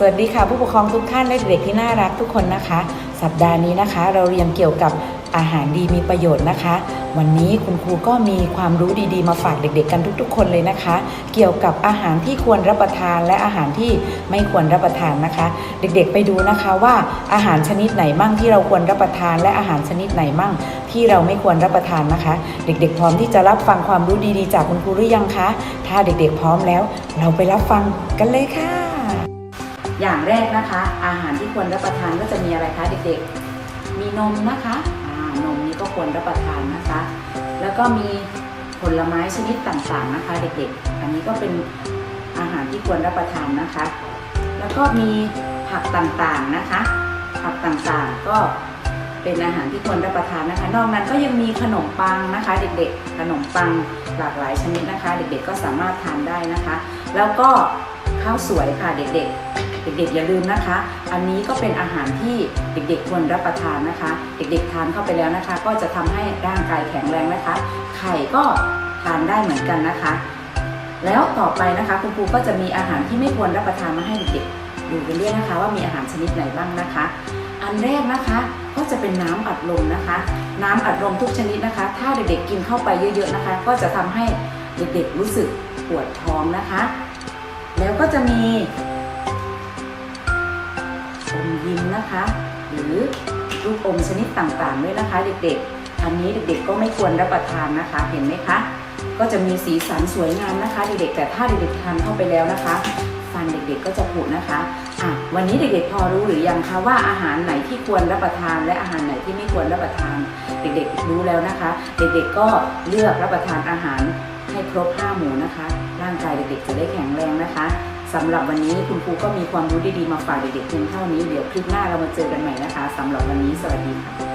สวัสดีค่ะผู้ปกครองทุกท่านและเด็กๆที่น่ารักทุกคนนะคะ สัปดาห์นี้นะคะ เราเรียนเกี่ยวกับอาหารดีมีประโยชน์นะคะ วันนี้คุณครูก็มีความรู้ดีๆ มาฝากเด็กๆ กันทุก ๆ คนเลยนะคะ เกี่ยวกับอาหารที่ควรรับประทานและอาหารที่ไม่ควรรับประทานนะคะ เด็กๆ ไปดูนะคะว่าอาหารชนิดไหนมั่งที่เราควรรับประทาน และอาหารชนิดไหนมั่ง ที่เราไม่ควรรับประทานนะคะ เด็กๆ พร้อมที่จะรับฟังความรู้ดีๆ จากคุณครูหรือยังคะ ถ้าเด็กๆ พร้อมแล้ว เราไปรับฟังกันเลยค่ะ อย่างแรกนะคะ อาหารที่ควรรับประทานก็จะมีอะไรคะเด็กๆ มีนมนะคะนมนี้ก็ควรรับประทานนะคะ แล้วก็มีผลไม้ชนิดต่างๆนะคะ เด็กๆ อันนี้ก็เป็นอาหารที่ควรรับประทานนะคะ แล้วก็มีผักต่างๆนะคะ ผักต่างๆก็เป็นอาหารที่ควรรับประทานนะคะ นอกนั้นก็ยังมีขนมปังนะคะ เด็กๆ ขนมปังหลากหลายชนิดนะคะ เด็กๆ ก็สามารถทานได้นะคะ แล้วก็ข้าวสวยค่ะเด็กๆ เด็กๆอย่าลืมนะคะ อันนี้ก็เป็นอาหารที่เด็กๆควรรับประทานนะคะ เด็กๆทานเข้าไปแล้วนะคะ ก็จะทำให้ร่างกายแข็งแรงนะคะ ไข่ก็ทานได้เหมือนกันนะคะ แล้วต่อไปนะคะคุณครูก็จะมีอาหารที่ไม่ควรรับประทานมาให้เด็กๆดูกันด้วยนะคะ ว่ามีอาหารชนิดไหนบ้างนะคะ อันแรกนะคะก็จะเป็นน้ำอัดลมนะคะ น้ำอัดลมทุกชนิดนะคะ ถ้าเด็กๆกินเข้าไปเยอะๆนะคะ ก็จะทำให้เด็กๆรู้สึกปวดท้องนะคะ แล้วก็จะมี อมยิ้มนะคะ หรือลูกอมชนิดต่างๆด้วยนะคะ เด็กๆ อันนี้เด็กๆก็ไม่ควรรับประทานนะคะ เห็นไหมคะ ก็จะมีสีสันสวยงามนะคะ เด็กๆแต่ถ้าเด็กๆทานเข้าไปแล้วนะคะฟันเด็กๆก็จะผุนะคะอะวันนี้เด็กๆพอรู้หรือยังคะว่าอาหารไหนที่ควรรับประทาน และอาหารไหนที่ไม่ควรรับประทาน เด็กๆรู้แล้วนะคะ เด็กๆก็เลือกรับประทานอาหารให้ครบ5หมู่นะคะ ร่างกายเด็กๆจะได้แข็งแรงนะคะ สำหรับวันนี้คุณครูก็มีความรู้ดีๆมาฝากเด็กๆเพียงเท่านี้ เดี๋ยวคลิปหน้าเรามาเจอกันใหม่นะคะสำหรับวันนี้สวัสดีค่ะ